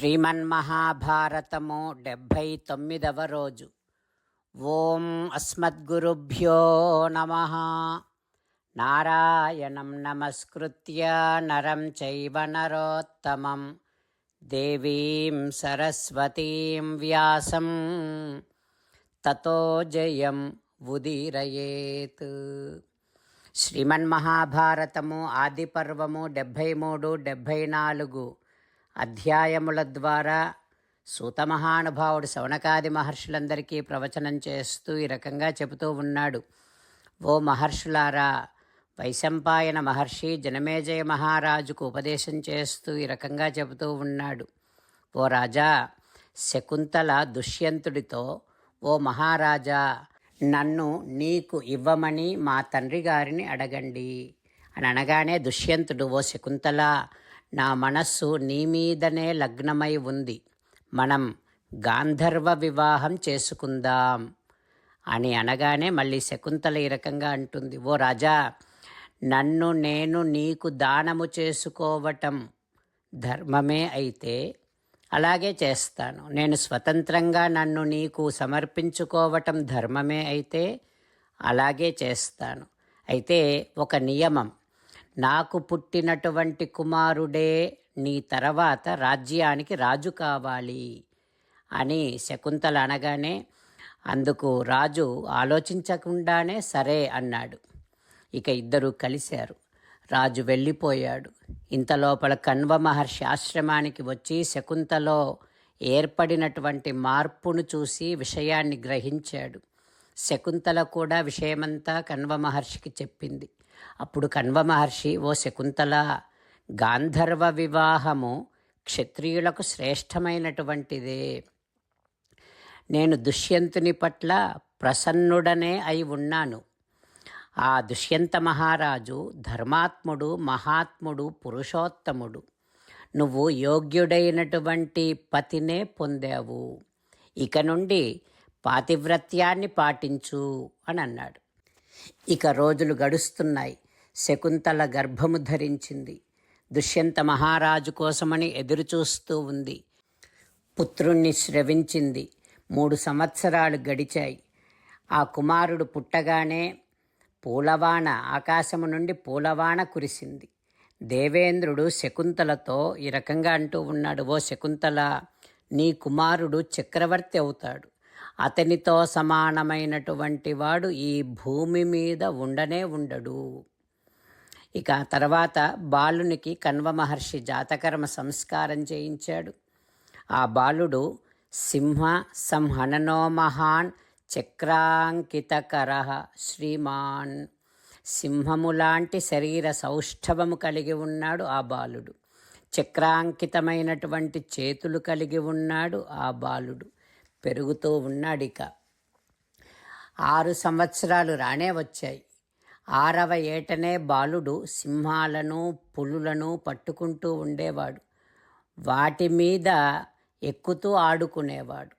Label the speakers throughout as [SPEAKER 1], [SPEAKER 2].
[SPEAKER 1] శ్రీమన్మహాభారతము డెబ్భై తొమ్మిదవ రోజు ఓం అస్మద్గురుభ్యో నమ నారాయణం నమస్కృత్య నరం చైవ నరోత్తమం దేవీం సరస్వతీం వ్యాసం తతో జయం ఉదీరయేత్ శ్రీమన్మహాభారతము ఆదిపర్వము డెబ్భై మూడు డెబ్భై నాలుగు అధ్యాయముల ద్వారా సూతమహానుభావుడు శవనకాది మహర్షులందరికీ ప్రవచనం చేస్తూ ఈ రకంగా చెబుతూ ఉన్నాడు. ఓ మహర్షులారా వైశంపాయన మహర్షి జనమేజయ మహారాజుకు ఉపదేశం చేస్తూ ఈ రకంగా చెబుతూ ఉన్నాడు. ఓ రాజా శకుంతల దుష్యంతుడితో ఓ మహారాజా నన్ను నీకు ఇవ్వమని మా తండ్రి గారిని అడగండి. అని అనగానే దుష్యంతుడు ఓ శకుంతల నా మనస్సు నీ మీదనే లగ్నమై ఉంది. మనం గాంధర్వ వివాహం చేసుకుందాం అని అనగానే మళ్ళీ శకుంతల ఈ రకంగా అంటుంది. ఓ రాజా నన్ను నేను నీకు దానము చేసుకోవటం ధర్మమే అయితే అలాగే చేస్తాను. నేను స్వతంత్రంగా నన్ను నీకు సమర్పించుకోవటం ధర్మమే అయితే అలాగే చేస్తాను. అయితే ఒక నియమం నాకు పుట్టినటువంటి కుమారుడే నీ తర్వాత రాజ్యానికి రాజు కావాలి అని శకుంతల అనగానే అందుకు రాజు ఆలోచించకుండానే సరే అన్నాడు. ఇక ఇద్దరూ కలిశారు. రాజు వెళ్ళిపోయాడు. ఇంతలోపల కణ్వ మహర్షి ఆశ్రమానికి వచ్చి శకుంతలో ఏర్పడినటువంటి మార్పును చూసి విషయాన్ని గ్రహించాడు. శకుంతల కూడా విషయమంతా కణ్వ మహర్షికి చెప్పింది. అప్పుడు కణ్వ మహర్షి ఓ శకుంతల గాంధర్వ వివాహము క్షత్రియులకు శ్రేష్టమైనటువంటిదే. నేను దుష్యంతుని పట్ల ప్రసన్నుడనే అయి ఉన్నాను. ఆ దుష్యంత మహారాజు ధర్మాత్ముడు మహాత్ముడు పురుషోత్తముడు. నువ్వు యోగ్యుడైనటువంటి పతినే పొందావు. ఇక నుండి పాతివ్రత్యాన్ని పాటించు అని అన్నాడు. ఇక రోజులు గడుస్తున్నాయి. శకుంతల గర్భము ధరించింది. దుష్యంత మహారాజు కోసమని ఎదురుచూస్తూ ఉంది. పుత్రుణ్ణి శ్రవించింది. మూడు సంవత్సరాలు గడిచాయి. ఆ కుమారుడు పుట్టగానే పూలవాణ ఆకాశము నుండి పూలవాణ కురిసింది. దేవేంద్రుడు శకుంతలతో ఈ రకంగా అంటూ ఉన్నాడు ఓ శకుంతల నీ కుమారుడు చక్రవర్తి అవుతాడు. అతనితో సమానమైనటువంటి వాడు ఈ భూమి మీద ఉండనే ఉండడు. ఇక తర్వాత బాలునికి కన్వ మహర్షి జాతకర్మ సంస్కారం చేయించాడు. ఆ బాలుడు సింహ సంహననో మహాన్ చక్రాంకితకర శ్రీమాన్. సింహము లాంటి శరీర సౌష్ఠవము కలిగి ఉన్నాడు ఆ బాలుడు. చక్రాంకితమైనటువంటి చేతులు కలిగి ఉన్నాడు ఆ బాలుడు. పెరుగుతూ ఉన్నాడిక. ఆరు సంవత్సరాలు రానే వచ్చాయి. ఆరవ ఏటనే బాలుడు సింహాలను పులులను పట్టుకుంటూ ఉండేవాడు. వాటి మీద ఎక్కుతూ ఆడుకునేవాడు.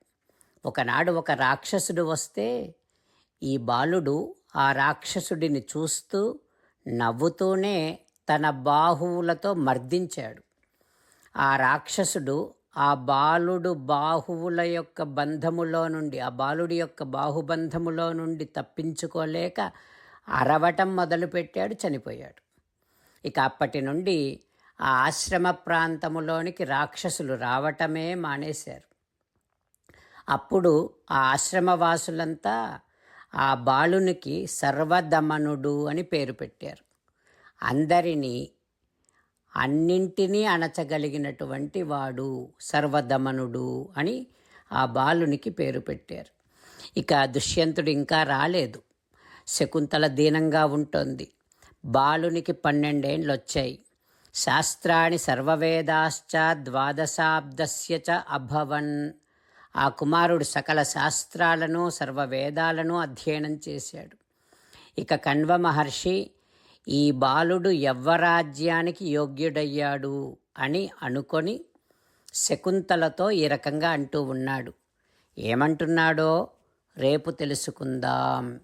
[SPEAKER 1] ఒకనాడు ఒక రాక్షసుడు వస్తే ఈ బాలుడు ఆ రాక్షసుడిని చూస్తూ నవ్వుతూనే తన బాహువులతో మర్దించాడు. ఆ రాక్షసుడు ఆ బాలుడు బాహువుల యొక్క బంధములో నుండి ఆ బాలుడి యొక్క బాహుబంధములో నుండి తప్పించుకోలేక అరవటం మొదలుపెట్టాడు చనిపోయాడు. ఇక అప్పటి నుండి ఆ ఆశ్రమ ప్రాంతములోనికి రాక్షసులు రావటమే మానేశారు. అప్పుడు ఆ ఆశ్రమవాసులంతా ఆ బాలునికి సర్వదమనుడు అని పేరు పెట్టారు. అందరినీ అన్నింటినీ అణచగలిగినటువంటి వాడు సర్వదమనుడు అని ఆ బాలునికి పేరు పెట్టారు. ఇక దుష్యంతుడు ఇంకా రాలేదు. శకుంతల దీనంగా ఉంటుంది. బాలునికి పన్నెండేండ్లు వచ్చాయి శాస్త్రాన్ని సర్వవేదాశ్చ ద్వాదశాబ్దస్య చ అభవన్. ఆ కుమారుడు సకల శాస్త్రాలను సర్వవేదాలను అధ్యయనం చేశాడు. ఇక కణ్వ మహర్షి ఈ బాలుడు యవ్వరాజ్యానికి యోగ్యుడయ్యాడు అని అనుకొని శకుంతలతో ఈ రకంగా అంటూ ఉన్నాడు. ఏమంటున్నాడో రేపు తెలుసుకుందాం.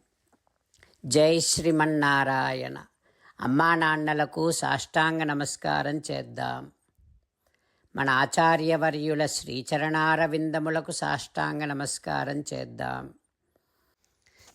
[SPEAKER 1] జై శ్రీమన్నారాయణ. అమ్మా నాన్నలకు సాష్టాంగ నమస్కారం చేద్దాం. మన ఆచార్యవర్యుల శ్రీచరణారవిందములకు సాష్టాంగ నమస్కారం చేద్దాం.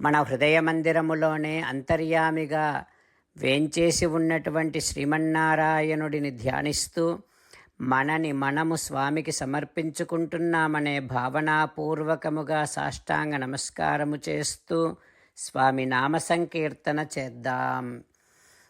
[SPEAKER 1] మన హృదయ మందిరములోనే అంతర్యామిగా వేంచేసి ఉన్నటువంటి శ్రీమన్నారాయణుడిని ధ్యానిస్తూ మనని మనము స్వామికి సమర్పించుకుంటున్నామనే భావనాపూర్వకముగా సాష్టాంగ నమస్కారము చేస్తూ స్వామి నామ సంకీర్తన చేద్దాం.